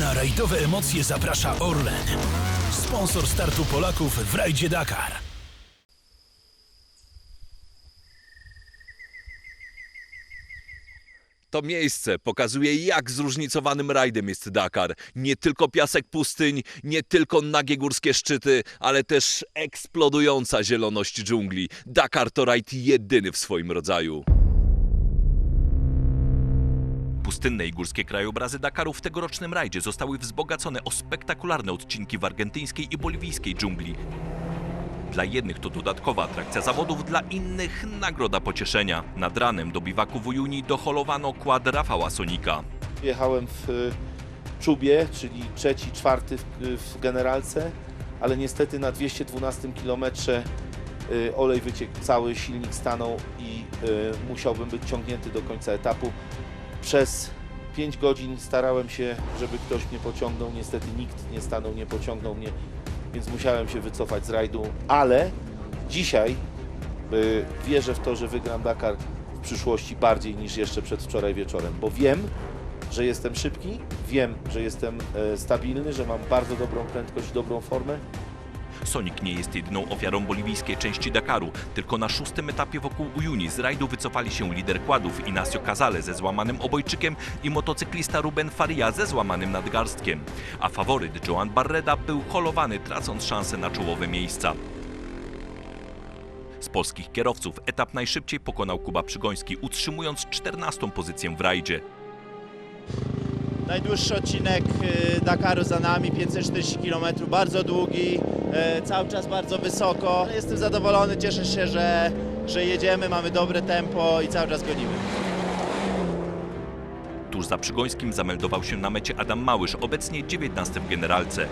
Na rajdowe emocje zaprasza Orlen. Sponsor startu Polaków w rajdzie Dakar. To miejsce pokazuje, jak zróżnicowanym rajdem jest Dakar. Nie tylko piasek pustyń, nie tylko nagie górskie szczyty, ale też eksplodująca zieloność dżungli. Dakar to rajd jedyny w swoim rodzaju. Pustynne i górskie krajobrazy Dakaru w tegorocznym rajdzie zostały wzbogacone o spektakularne odcinki w argentyńskiej i boliwijskiej dżungli. Dla jednych to dodatkowa atrakcja zawodów, dla innych nagroda pocieszenia. Nad ranem do biwaku w Ujuni doholowano kład Rafała Sonika. Jechałem w y, czubie, czyli trzeci, czwarty w, generalce, ale niestety na 212 km y, olej wyciekł cały, silnik stanął i y, musiałbym być ciągnięty do końca etapu. Przez 5 godzin starałem się, żeby ktoś mnie pociągnął. Niestety nikt nie stanął, nie pociągnął mnie, więc musiałem się wycofać z rajdu. Ale dzisiaj y, wierzę w to, że wygram Dakar w przyszłości bardziej niż jeszcze przedwczoraj wieczorem, bo wiem, że jestem szybki, wiem, że jestem e, stabilny, że mam bardzo dobrą prędkość, dobrą formę. Sonik nie jest jedyną ofiarą boliwijskiej części Dakaru. Tylko na szóstym etapie wokół Ujuni z rajdu wycofali się lider kładów Inacio Casale ze złamanym obojczykiem i motocyklista Ruben Faria ze złamanym nadgarstkiem. A faworyt Joan Barreda był holowany, tracąc szansę na czołowe miejsca. Z polskich kierowców etap najszybciej pokonał Kuba Przygoński, utrzymując 14 pozycję w rajdzie. Najdłuższy odcinek y, Dakaru za nami, 540 km, bardzo długi, y, cały czas bardzo wysoko. Jestem zadowolony, cieszę się, że, że jedziemy, mamy dobre tempo i cały czas gonimy. Tuż za Przygońskim zameldował się na mecie Adam Małysz, obecnie 19 w generalce.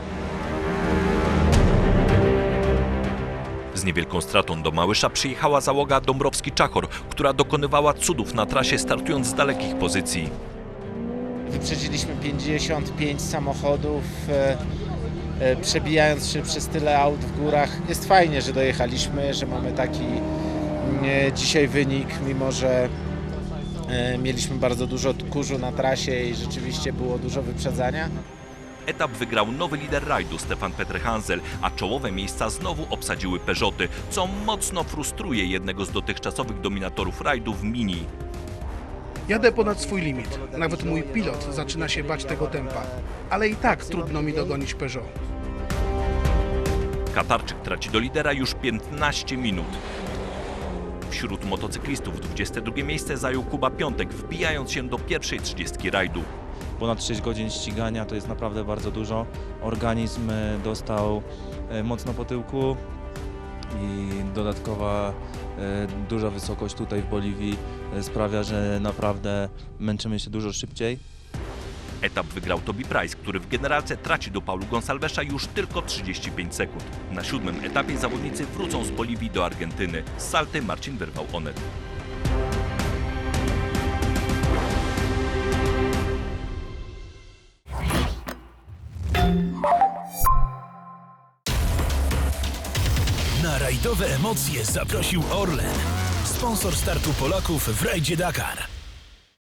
Z niewielką stratą do Małysza przyjechała załoga Dąbrowski-Czachor, która dokonywała cudów na trasie startując z dalekich pozycji. Wyprzedziliśmy 55 samochodów, e, e, przebijając się przez tyle aut w górach. Jest fajnie, że dojechaliśmy, że mamy taki dzisiaj wynik, mimo że e, mieliśmy bardzo dużo kurzu na trasie i rzeczywiście było dużo wyprzedzania. Etap wygrał nowy lider rajdu Stefan Petr Hansel, a czołowe miejsca znowu obsadziły Peugeoty, co mocno frustruje jednego z dotychczasowych dominatorów rajdu w Mini. Jadę ponad swój limit. Nawet mój pilot zaczyna się bać tego tempa. Ale i tak trudno mi dogonić Peugeot. Katarczyk traci do lidera już 15 minut. Wśród motocyklistów 22 miejsce zajął Kuba Piątek, wbijając się do pierwszej 30 rajdu. ponad 6 godzin ścigania to jest naprawdę bardzo dużo. Organizm e, dostał e, mocno po tyłku i dodatkowa e, duża wysokość tutaj w Boliwii e, sprawia, że naprawdę męczymy się dużo szybciej. Etap wygrał Toby Price, który w generalce traci do Paulu Gonsalvesa już tylko 35 sekund. Na siódmym etapie zawodnicy wrócą z Boliwii do Argentyny. Z Salty Marcin wyrwał Onet. Na rajdowe emocje zaprosił Orlen. Sponsor startu Polaków w rajdzie Dakar.